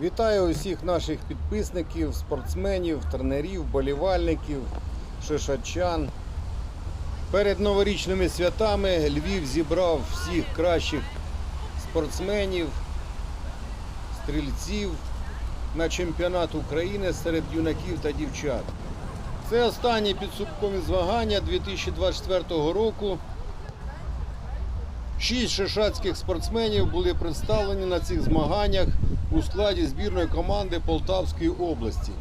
Вітаю усіх наших підписників, спортсменів, тренерів, болівальників, шишачан. Перед новорічними святами Львів зібрав всіх кращих спортсменів, стрільців на чемпіонат України серед юнаків та дівчат. Це останні підсумкові змагання 2024 року. Шість шишацьких спортсменів були представлені на цих змаганнях у складі збірної команди Полтавської області.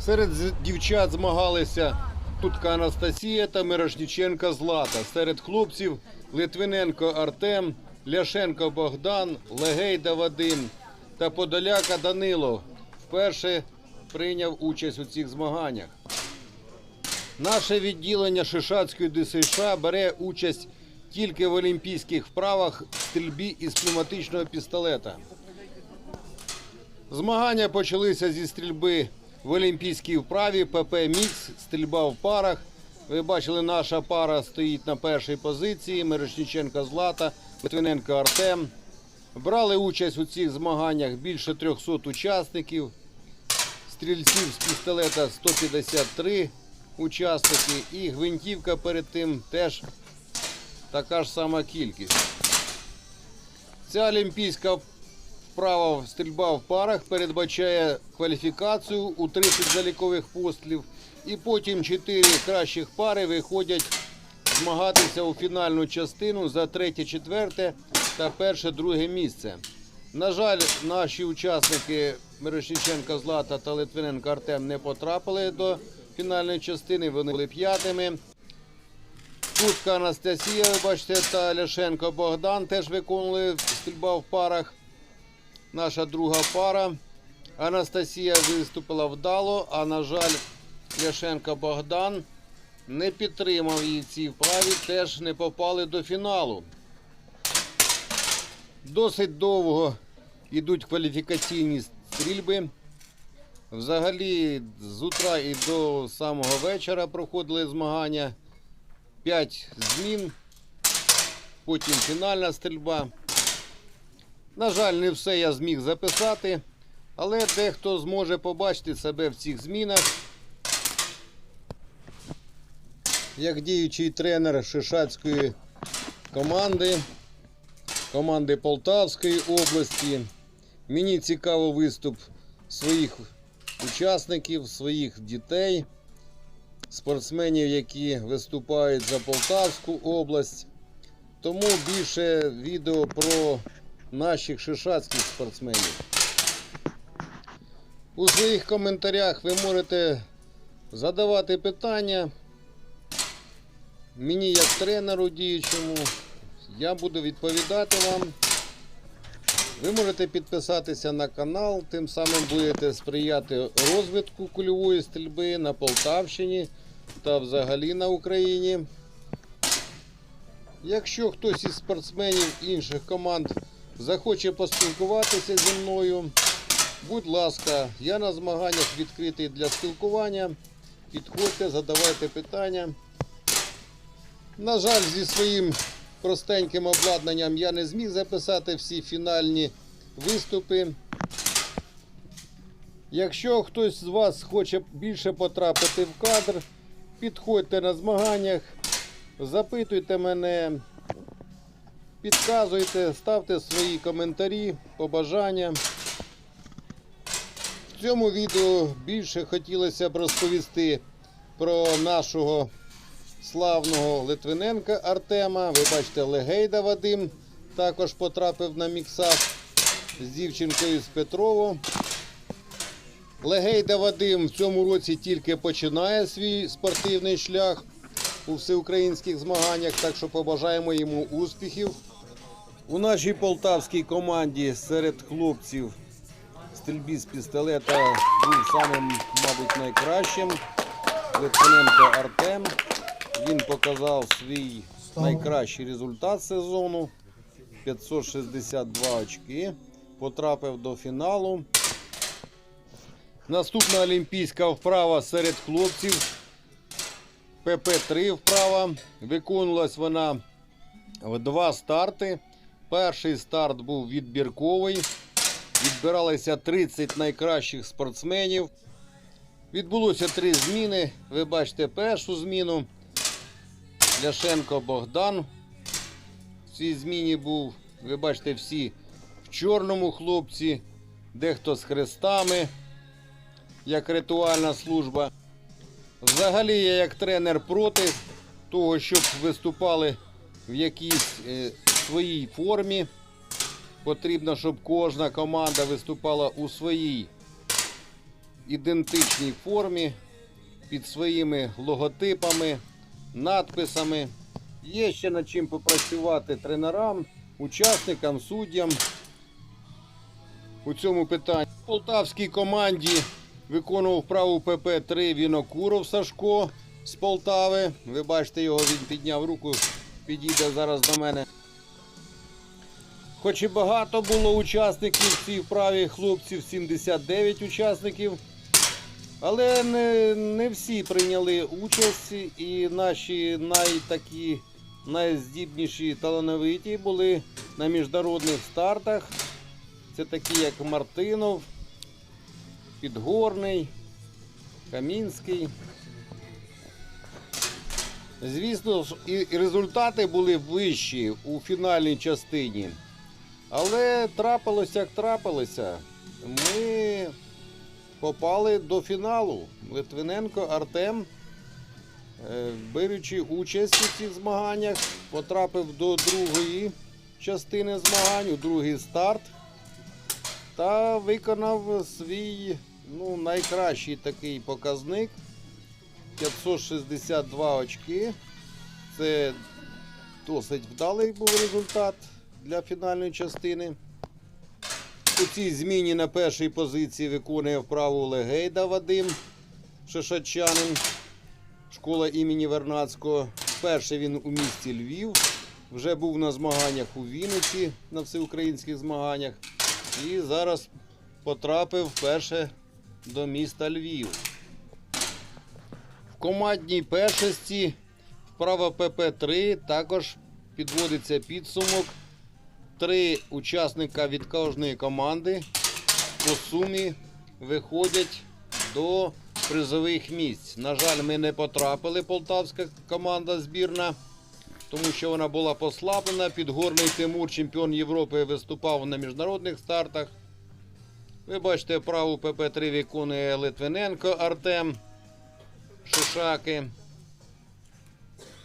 Серед дівчат змагалися Тутка Анастасія та Мирошніченка Злата. Серед хлопців Литвиненко Артем, Ляшенко Богдан, Легейда Вадим та Подоляка Данило вперше прийняв участь у цих змаганнях. Наше відділення Шишацької ДСШ бере участь тільки в олімпійських вправах стрільбі із пневматичного пістолета. Змагання почалися зі стрільби в олімпійській вправі ПП Мікс, стрільба в парах. Ви бачили, наша пара стоїть на першій позиції. Мирошніченка Злата, Литвиненко Артем. Брали участь у цих змаганнях більше 300 учасників. Стрільців з пістолета 153 учасники. І гвинтівка перед тим теж така ж сама кількість. Ця олімпійська вправа стрільба в парах передбачає кваліфікацію у 30 залікових пострілів. І потім 4 кращих пари виходять змагатися у фінальну частину за третє, четверте та перше, друге місце. На жаль, наші учасники Мирошниченка Злата та Литвиненко Артем не потрапили до фінальної частини. Вони були п'ятими. Кутка Анастасія, ви бачите, та Ляшенко Богдан теж виконували стрільба в парах. Наша друга пара. Анастасія виступила вдало, а на жаль, Ляшенко Богдан не підтримав її цій вправі, теж не попали до фіналу. Досить довго йдуть кваліфікаційні стрільби. Взагалі, з утра і до самого вечора проходили змагання. 5 змін, потім фінальна стрільба. На жаль, не все я зміг записати, але дехто зможе побачити себе в цих змінах. Як діючий тренер Шишацької команди, команди Полтавської області. Мені цікаво виступ своїх учасників, своїх дітей спортсменів, які виступають за Полтавську область. Тому більше відео про наших шишацьких спортсменів. У своїх коментарях ви можете задавати питання. Мені як тренеру діючому, я буду відповідати вам. Ви можете підписатися на канал, тим самим будете сприяти розвитку кульової стрільби на Полтавщині та взагалі на Україні. Якщо хтось із спортсменів інших команд захоче поспілкуватися зі мною, будь ласка, я на змаганнях відкритий для спілкування. Підходьте, задавайте питання. На жаль, зі своїм простеньким обладнанням я не зміг записати всі фінальні виступи. Якщо хтось з вас хоче більше потрапити в кадр, підходьте на змаганнях, запитуйте мене, підказуйте, ставте свої коментарі, побажання. В цьому відео більше хотілося б розповісти про нашого славного Литвиненка Артема. Ви бачите, Легейда Вадим також потрапив на міксаж з дівчинкою з Петрово. Легейда Вадим в цьому році тільки починає свій спортивний шлях у всеукраїнських змаганнях, так що побажаємо йому успіхів. У нашій полтавській команді серед хлопців стрільбі з пістолета був самим, мабуть, найкращим. Литвиненко Артем. Він показав свій найкращий результат сезону. 562 очки. Потрапив до фіналу. Наступна олімпійська вправа серед хлопців. ПП-3 вправа. Виконувалась вона в два старти. Перший старт був відбірковий. відбиралися 30 найкращих спортсменів. Відбулося три зміни. Ви бачите першу зміну. Ляшенко Богдан в цій зміні був. Ви бачите всі в чорному хлопці, дехто з хрестами, як ритуальна служба. Взагалі я як тренер проти того, щоб виступали в якійсь е, своїй формі. Потрібно, щоб кожна команда виступала у своїй ідентичній формі, під своїми логотипами, надписами. Є ще над чим попрацювати тренерам, учасникам, суддям у цьому питанні. В полтавській команді виконував вправу ПП-3 Вінокуров Сашко з Полтави. Ви бачите його, він підняв руку, підійде зараз до мене. Хоч і багато було учасників в цій вправі, хлопців 79 учасників. Але не, не всі прийняли участь, і наші найтакі найздібніші талановиті були на міжнародних стартах. Це такі, як Мартинов, Підгорний, Камінський. Звісно і результати були вищі у фінальній частині. Але трапилося, як трапилося. Ми попали до фіналу. Литвиненко Артем, е, беручи участь у цих змаганнях, потрапив до другої частини змагань, у другий старт та виконав свій ну, найкращий такий показник 562 очки. Це досить вдалий був результат для фінальної частини. У цій зміні на першій позиції виконує вправу Легейда Вадим Шишачанин, школа імені Вернацького. Вперше він у місті Львів. Вже був на змаганнях у Вінниці на всеукраїнських змаганнях. І зараз потрапив вперше до міста Львів. В командній першості вправа ПП-3 також підводиться підсумок. Три учасника від кожної команди по сумі виходять до призових місць. На жаль, ми не потрапили, полтавська команда збірна, тому що вона була послаблена. Підгорний Тимур, чемпіон Європи, виступав на міжнародних стартах. Ви бачите, праву ПП-3 виконує Литвиненко Артем Шишаки.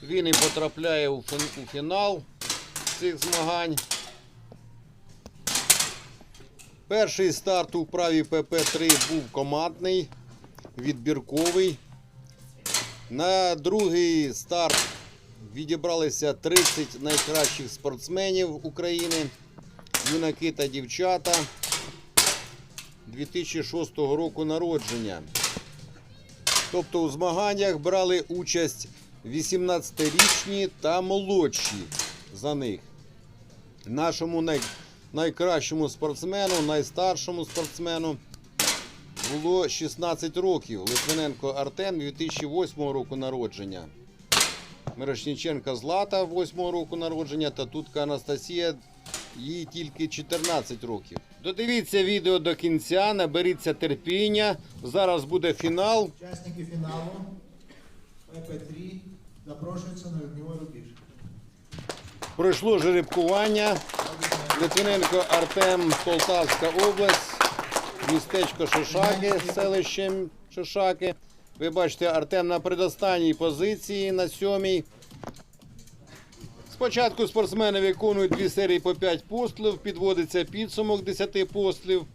Він і потрапляє у фін- у фінал цих змагань. Перший старт у вправі ПП-3 був командний, відбірковий. На другий старт відібралися 30 найкращих спортсменів України, юнаки та дівчата 2006 року народження. Тобто у змаганнях брали участь 18-річні та молодші за них. Нашому най... найкращому спортсмену, найстаршому спортсмену було 16 років. Литвиненко Артем 2008 року народження. Мирошніченка Злата 8 року народження та Тутка Анастасія їй тільки 14 років. Додивіться відео до кінця, наберіться терпіння. Зараз буде фінал. Учасники фіналу ПП-3 запрошуються на вогневой рубіж. Пройшло жеребкування. Литвиненко Артем, Полтавська область, містечко Шишаки з селищем Шишаки. Ви бачите, Артем на предостанній позиції на сьомій. Спочатку спортсмени виконують дві серії по 5 пострілів, підводиться підсумок 10 пострілів.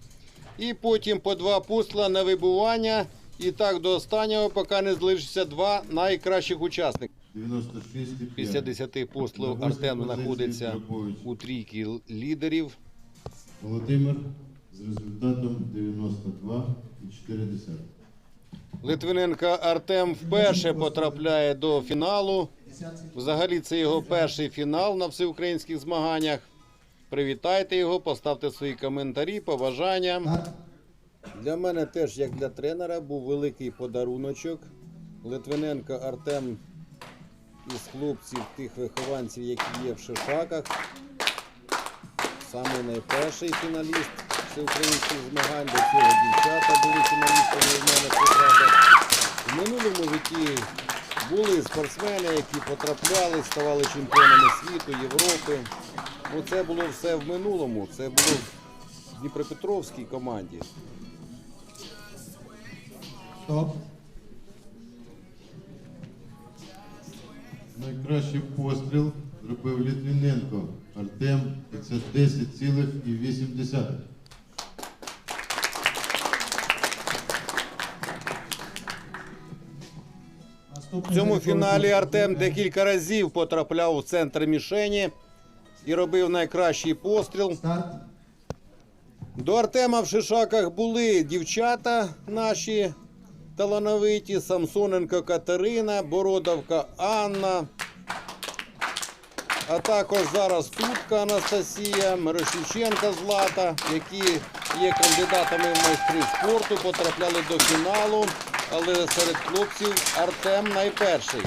І потім по два постріла на вибування. І так до останнього, поки не залишиться два найкращих учасника. 96 Після 10 пострілів Артем знаходиться у трійці лідерів. Володимир з результатом 92 і 4 десятих. Литвиненко Артем вперше потрапляє до фіналу. Взагалі це його перший фінал на всеукраїнських змаганнях. Привітайте його, поставте свої коментарі, побажання. Для мене теж, як для тренера, був великий подаруночок. Литвиненко Артем із хлопців, тих вихованців, які є в Шишаках. Саме найперший фіналіст всеукраїнських змагань. До цього дівчата були фіналістами в мене потрапили. В минулому житті були спортсмени, які потрапляли, ставали чемпіонами світу, Європи. Ну, це було все в минулому. Це було в Дніпропетровській команді. Стоп. Найкращий постріл зробив Літвіненко Артем, і це 10,8. В цьому фіналі Артем декілька разів потрапляв у центр мішені і робив найкращий постріл. До Артема в Шишаках були дівчата наші талановиті, Самсоненко Катерина, Бородавка Анна. А також зараз Тутка Анастасія, Мирошниченка Злата, які є кандидатами в майстри спорту, потрапляли до фіналу. Але серед хлопців Артем найперший.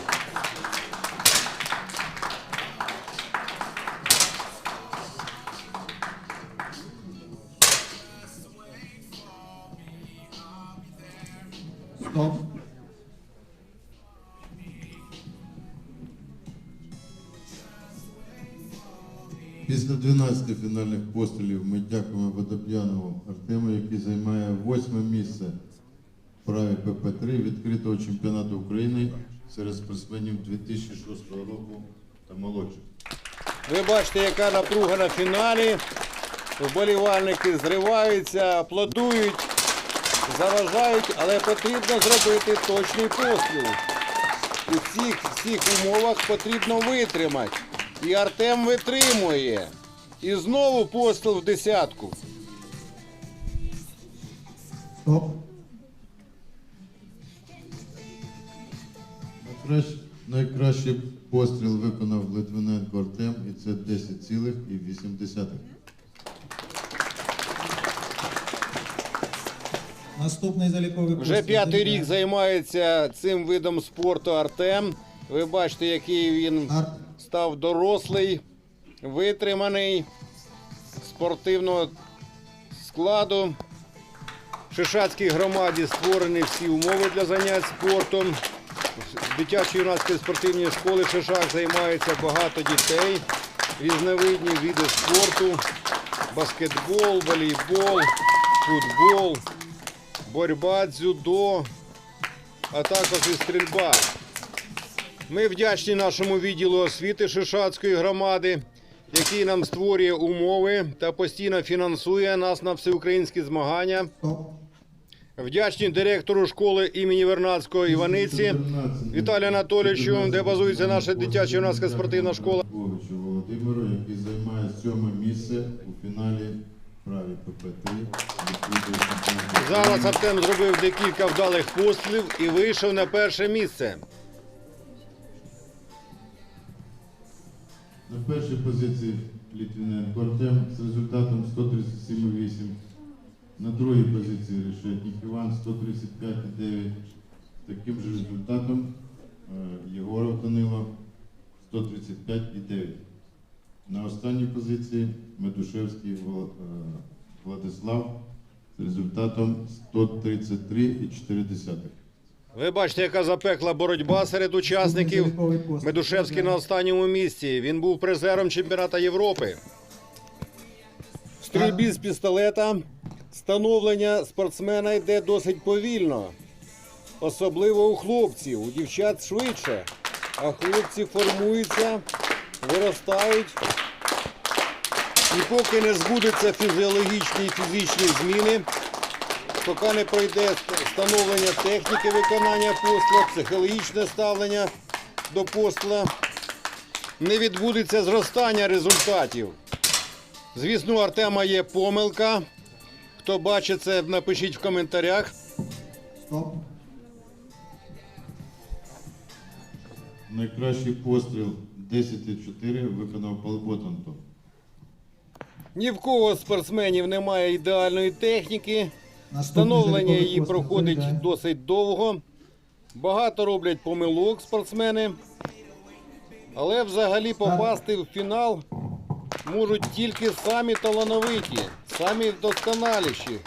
Стоп. Після 12 фінальних пострілів ми дякуємо Водоп'янову Артему, який займає восьме місце праві ПП-3 відкритого чемпіонату України серед спортсменів 2006 року та молодших. Ви бачите, яка напруга на фіналі. Вболівальники зриваються, аплодують, заважають, але потрібно зробити точний постріл. У цих всіх умовах потрібно витримати. І Артем витримує. І знову постріл в десятку. Стоп. Найкращий постріл виконав Литвиненко Артем, і це 10,8. Наступний заліковий Вже п'ятий рік займається цим видом спорту Артем. Ви бачите, який він став дорослий, витриманий, спортивного складу. В Шишацькій громаді створені всі умови для занять спортом. В дитячій юнацькій спортивній школі Шишак займається багато дітей, різновидні види спорту, баскетбол, волейбол, футбол, боротьба, дзюдо, а також і стрільба. Ми вдячні нашому відділу освіти Шишацької громади, який нам створює умови та постійно фінансує нас на всеукраїнські змагання. Вдячні директору школи імені Вернадського Іваниці Віталію Анатолійовичу, де базується наша дитяча юнацька спортивна школа. Богучу Володимиру, який займає сьоме місце у фіналі праві ПП-3. Зараз Артем зробив декілька вдалих пострілів і вийшов на перше місце. На першій позиції Літвіненко Артем з результатом 137,8. На другій позиції Решетник Іван 135,9. З таким же результатом е, Єгоров Данило 135,9. На останній позиції Медушевський е, Владислав з результатом 133,4. Ви бачите, яка запекла боротьба серед учасників. Медушевський на останньому місці. Він був призером чемпіоната Європи. В стрільбі з пістолета становлення спортсмена йде досить повільно. Особливо у хлопців, у дівчат швидше. А хлопці формуються, виростають. І поки не збудуться фізіологічні і фізичні зміни, поки не пройде встановлення техніки виконання посла, психологічне ставлення до посла, не відбудеться зростання результатів. Звісно, у Артема є помилка. Хто бачить це, напишіть в коментарях. Стоп. Найкращий постріл 10,4 виконав Пал Ботанто. Ні в кого з спортсменів немає ідеальної техніки. Встановлення її проходить досить довго. Багато роблять помилок спортсмени. Але взагалі попасти в фінал можуть тільки самі талановиті. Самі вдосконаліші.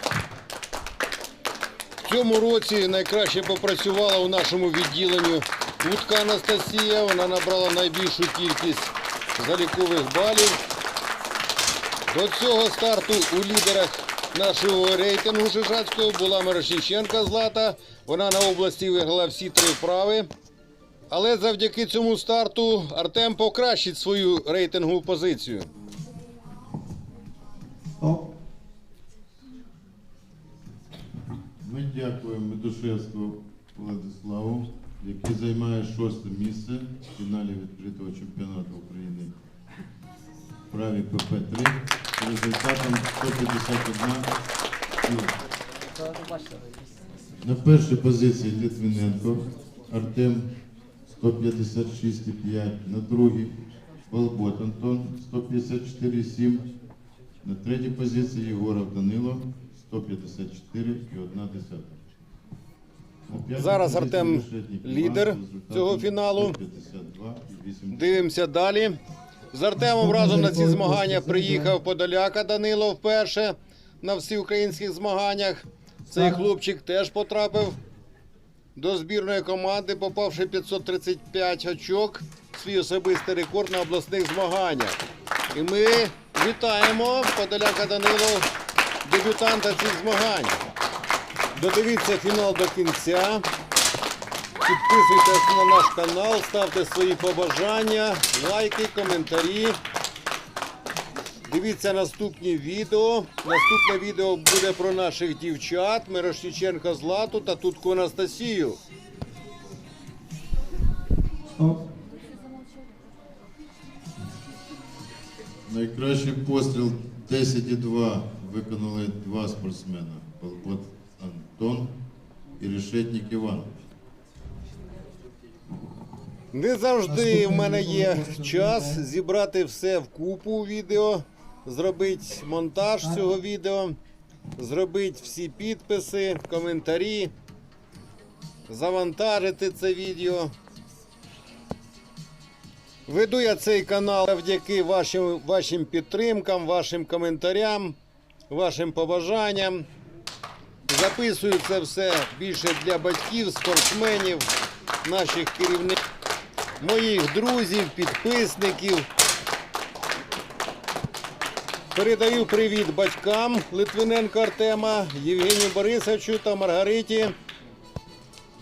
В цьому році найкраще попрацювала у нашому відділенні Утка Анастасія. Вона набрала найбільшу кількість залікових балів. До цього старту у лідерах нашого рейтингу Жижацького була Мирошниченка Злата. Вона на області виграла всі три вправи. Але завдяки цьому старту Артем покращить свою рейтингову позицію. Ми дякуємо Медушевську Владиславу, який займає шосте місце в фіналі відкритого чемпіонату України в праві ПП-3 з результатом 151 кіла. На першій позиції Литвиненко Артем 156,5, на другій Болбот Антон 154,7, на третій позиції Єгоров Данило 154,1. На п'ятій Зараз Артем лідер цього фіналу. Дивимося далі. З Артемом разом на ці змагання приїхав Подоляка Данило вперше на всеукраїнських змаганнях. Цей хлопчик теж потрапив до збірної команди, попавши 535 очок, свій особистий рекорд на обласних змаганнях. І ми вітаємо Подоляка Данило, дебютанта цих змагань. Додивіться фінал до кінця. Підписуйтесь на наш канал, ставте свої побажання, лайки, коментарі. Дивіться наступні відео. Наступне відео буде про наших дівчат Мирошниченка Злату та Тутку Анастасію. Найкращий постріл 10,2 виконали два спортсмена. Болбот Антон і Решетник Іван. Не завжди в мене є час зібрати все в купу відео, зробити монтаж цього відео, зробити всі підписи, коментарі, завантажити це відео. Веду я цей канал завдяки вашим, вашим підтримкам, вашим коментарям, вашим побажанням. Записую це все більше для батьків, спортсменів, наших керівників моїх друзів, підписників. Передаю привіт батькам Литвиненко Артема, Євгенію Борисовичу та Маргариті.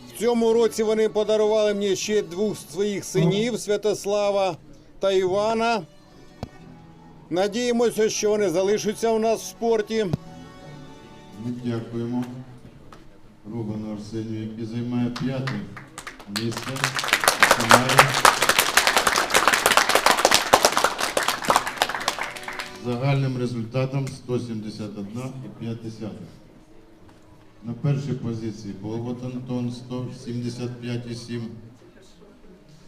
В цьому році вони подарували мені ще двох своїх синів Святослава та Івана. Надіємося, що вони залишаться у нас в спорті. Ми дякуємо Ругану Арсенію, який займає п'яте місце. Загальним результатом 171,5. На першій позиції Болбот Антон 175,7.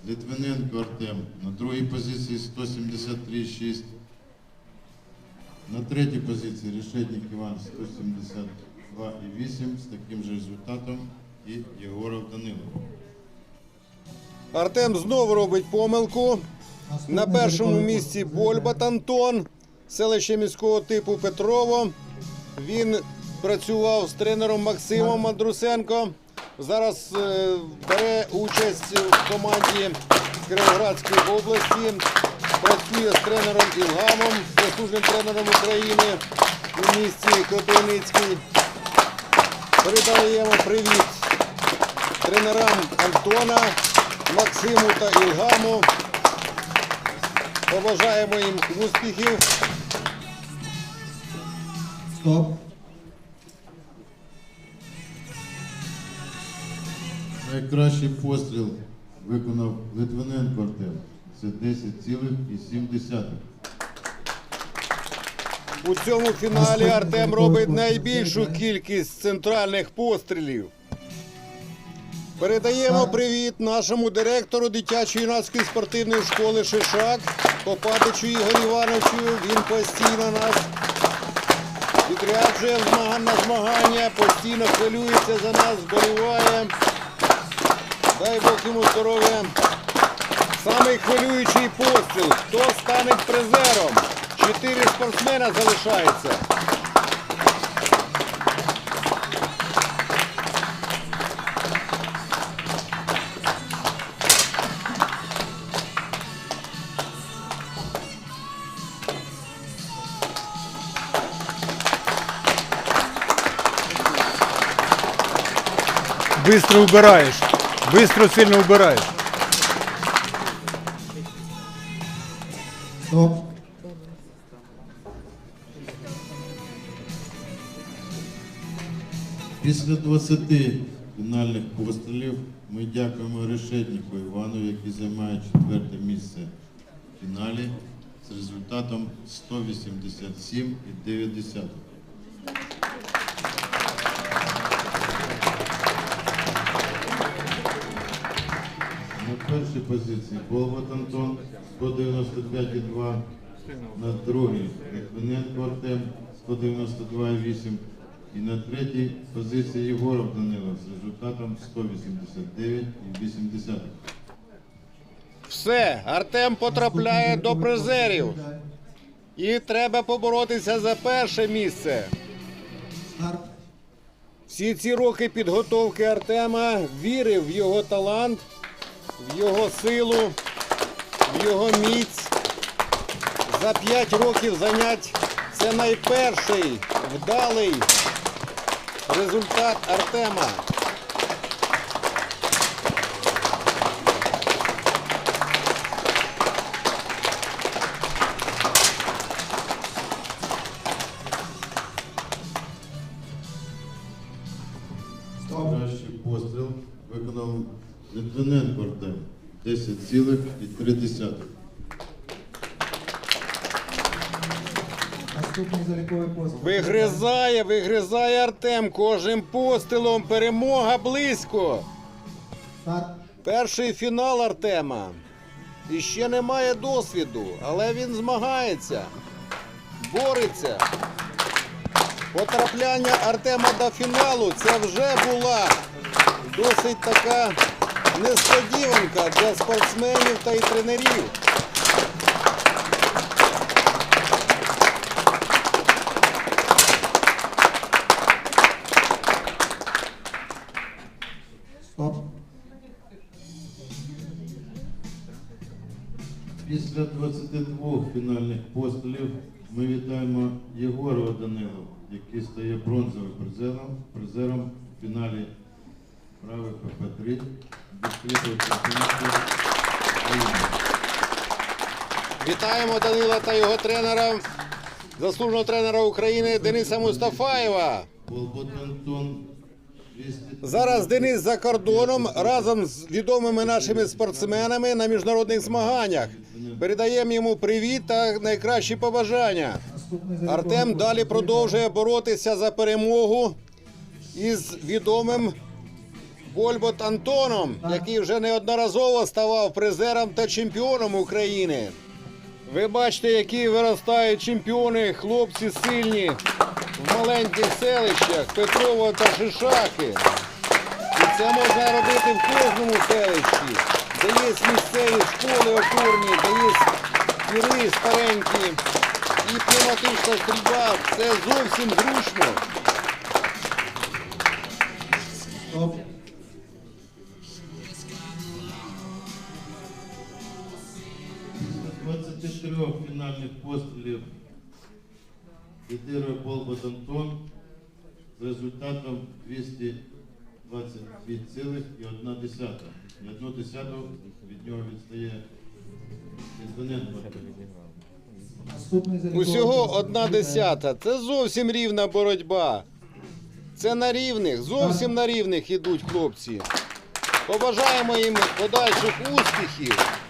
Литвиненко Артем на другій позиції 173,6. На третій позиції Решетник Іван 172,8 з таким же результатом і Єгоров Данило. Артем знову робить помилку. На першому місці Больбат Антон, селище міського типу Петрово. Він працював з тренером Максимом Андрусенко. Зараз е, бере участь в команді Кіровоградської області. Працює з тренером Ілгамом, заслуженим тренером України у місті Кропивницький. Передаємо привіт тренерам Антона, Максиму та Ілгаму. Побажаємо їм успіхів. Стоп. Найкращий постріл виконав Литвиненко Артем. Це 10,7. У цьому фіналі Артем робить найбільшу кількість центральних пострілів. Передаємо привіт нашому директору дитячо-юнацької спортивної школи Шишак Попадичу Ігорю Івановичу. Він постійно нас відряджує на змагання, постійно хвилюється за нас, вболіває. Дай Бог йому здоров'я. Самий хвилюючий постріл. Хто стане призером? Чотири спортсмена залишається. Быстро убираешь. Быстро сильно убираешь. Після 20 фінальних пострілів ми дякуємо Решетніку Івану, який займає четверте місце в фіналі з результатом 187,9. На першій позиції Болбат Антон 195,2. На другій Литвиненко Артем 192,8. І на третій позиції Єгоров Данило з результатом 189,8. Все, Артем потрапляє до призерів. І треба поборотися за перше місце. Всі ці роки підготовки Артема вірив в його талант, в його силу, в його міць. За 5 років занять це найперший вдалий результат Артема. Кращий постріл виконав Литвиненко Артем 10,3. Наступний заліковий пост. Вигризає, вигризає Артем кожним пострілом. Перемога близько. Старт. Перший фінал Артема. І ще немає досвіду, але він змагається, бореться. Потрапляння Артема до фіналу це вже була досить така несподіванка для спортсменів та й тренерів. Стоп. Після 22 фінальних пострілів ми вітаємо Єгорова Данилова, який стає бронзовим призером, призером в фіналі прави ПП-3 відкритого чемпіонату України. Вітаємо Данила та його тренера, заслуженого тренера України Дениса Мустафаєва. Болбот Антон 200 Зараз Денис за кордоном разом з відомими нашими спортсменами на міжнародних змаганнях. Передаємо йому привіт та найкращі побажання. Артем далі продовжує боротися за перемогу із відомим Вольбот Антоном, який вже неодноразово ставав призером та чемпіоном України. Ви бачите, які виростають чемпіони, хлопці сильні в маленьких селищах Петрово та Шишаки. І це можна робити в кожному селищі, де є місцеві школи опорні, де є тіри старенькі. І пневматична стрільба це зовсім зручно. Лідирує Болбот Антон з результатом 222,1. І одну десяту від нього відстає Літвиненко. Усього одна десята. Це зовсім рівна боротьба. Це на рівних, зовсім на рівних ідуть хлопці. Побажаємо їм подальших успіхів.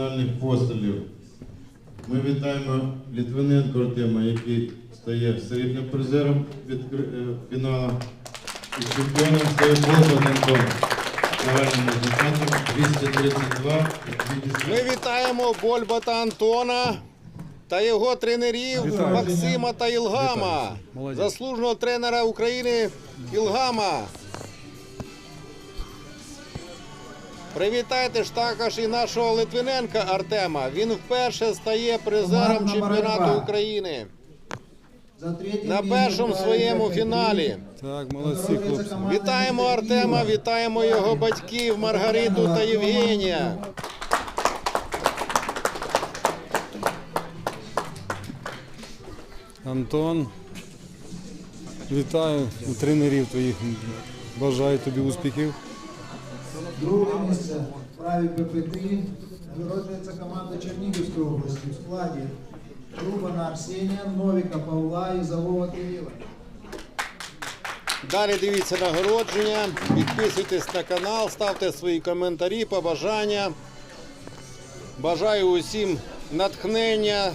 Фінальних пострілів ми вітаємо Літвиненко Артема, який стає срібним призером від е, фіналу. І чемпіоном стає Загальним результатом 232 Ми вітаємо Больбота Антона та його тренерів Вітаю. Максима та Ілгама. Заслуженого тренера України Ілгама. Привітайте ж також і нашого Литвиненка Артема. Він вперше стає призером чемпіонату боротьба. України За на першому своєму фіналі. Так, молодці хлопці. Вітаємо Артема, вітаємо його батьків Маргариту та Євгенія. Антон, вітаю тренерів твоїх. Бажаю тобі успіхів. Друге місце в праві ПП3 команда Чернігівської області в складі Рубана Арсенія, Новіка Павла і Завова Кирила. Далі дивіться нагородження, підписуйтесь на канал, ставте свої коментарі, побажання. Бажаю усім натхнення,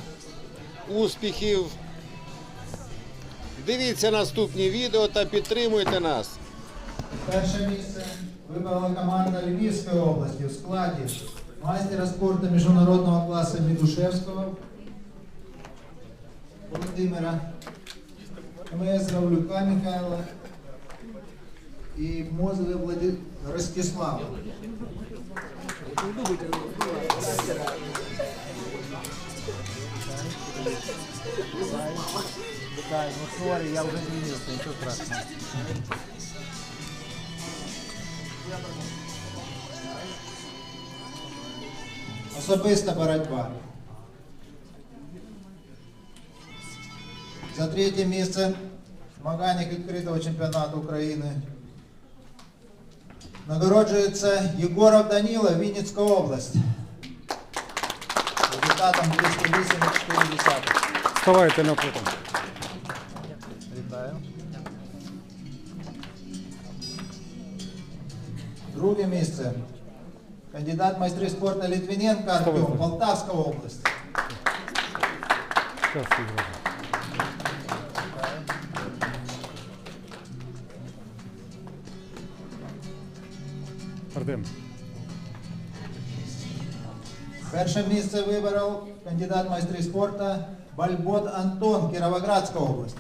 успіхів. Дивіться наступні відео та підтримуйте нас. Перше місце вибрала команда Львівської області в складі майстера спорту міжнародного класу Мідушевського Володимира, МС Равлюка Михайла і Мозове Влади... Ростислава. Да, ну сори, я уже изменился, ничего страшного. Особиста боротьба. За третє місце змаганнях відкритого чемпіонату України. Нагороджується Єгоров Даніло, Вінницька область. Результатом 208,4. Вставайте на фото. Друге місце. Кандидат в майстри спорту Літвіненко Артем, Полтавська область. Щас зіграю. Артем, Перше місце вибрав кандидат в майстри спорту Бальбот Антон, Кіровоградська область.